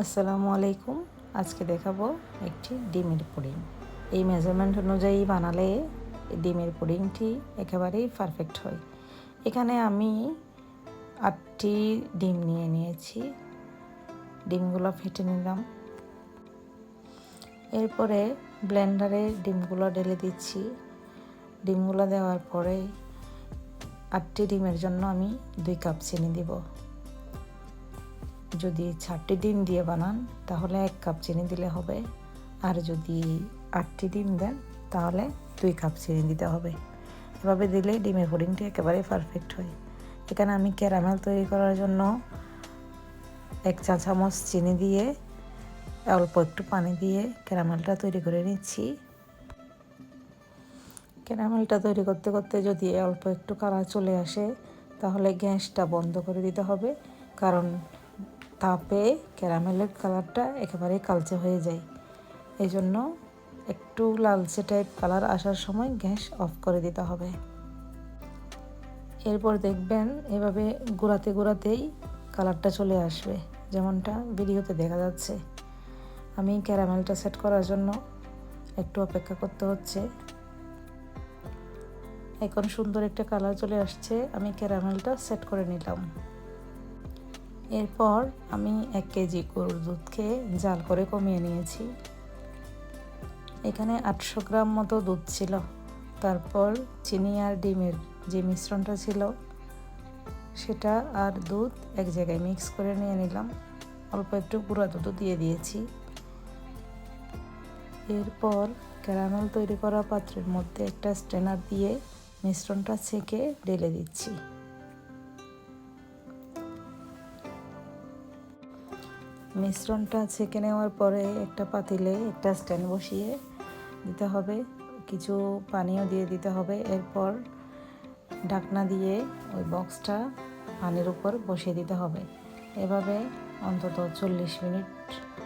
আসসালামু আলাইকুম। আজকে দেখাবো একটি ডিমের পুডিং। এই মেজারমেন্ট অনুযায়ী বানালে ডিমের পুডিংটি একেবারেই পারফেক্ট হয়। এখানে আমি আটটি ডিম নিয়ে নিয়েছি। ডিমগুলো ফেটে নিলাম। এরপরে ব্লেন্ডারে ডিমগুলো ঢেলে দিচ্ছি। ডিমগুলো দেওয়ার পরে আটটি ডিমের জন্য আমি দুই কাপ চিনি দিব। যদি চারটি ডিম দিয়ে বানান, তাহলে এক কাপ চিনি দিলে হবে। আর যদি আটটি ডিম দেন, তাহলে দুই কাপ চিনি দিতে হবে। এভাবে দিলে ডিমের পুডিংটি একেবারে পারফেক্ট হয়। এখানে আমি ক্যারামেল তৈরি করার জন্য এক চা চামচ চিনি দিয়ে অল্প একটু পানি দিয়ে ক্যারামেলটা তৈরি করে নিচ্ছি। ক্যারামেলটা তৈরি করতে করতে যদি অল্প একটু কালার চলে আসে, তাহলে গ্যাসটা বন্ধ করে দিতে হবে। কারণ তাপে ক্যারামেলের কালারটা একেবারে কালচে হয়ে যায়। এই জন্য একটু লালচে টাইপ কালার আসার সময় গ্যাস অফ করে দিতে হবে। এরপর দেখবেন এভাবে গুঁড়াতে গুঁড়াতেই কালারটা চলে আসবে, যেমনটা ভিডিওতে দেখা যাচ্ছে। আমি ক্যারামেলটা সেট করার জন্য একটু অপেক্ষা করতে হচ্ছে। এখন সুন্দর একটা কালার চলে আসছে, আমি ক্যারামেলটা সেট করে নিলাম। এরপর আমি এক কেজি গরুর দুধকে জাল করে কমিয়ে নিয়েছি। এখানে আটশো গ্রাম মতো দুধ ছিল। তারপর চিনি আর ডিমের যে মিশ্রণটা ছিল, সেটা আর দুধ এক জায়গায় মিক্স করে নিয়ে নিলাম। অল্প একটু গুঁড়া দুধও দিয়ে দিয়েছি। এরপর ক্যারামেল তৈরি করা পাত্রের মধ্যে একটা স্ট্রেনার দিয়ে মিশ্রণটা ছেঁকে ঢেলে দিচ্ছি। মিশ্রণটা ছেঁকে নেওয়ার পরে একটা পাতিলে একটা স্ট্যান্ড বসিয়ে দিতে হবে, কিছু পানিও দিয়ে দিতে হবে। এরপর ঢাকনা দিয়ে ওই বক্সটা পানির উপর বসিয়ে দিতে হবে। এভাবে অন্তত চল্লিশ মিনিট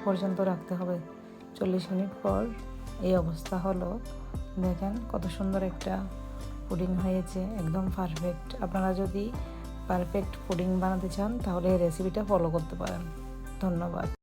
পর্যন্ত রাখতে হবে। চল্লিশ মিনিট পর এই অবস্থা হলো। দেখেন কত সুন্দর একটা পুডিং হয়েছে, একদম পারফেক্ট আপনারা যদি পারফেক্ট পুডিং বানাতে চান তাহলে এই রেসিপিটা ফলো করতে পারেন। ধন্যবাদ।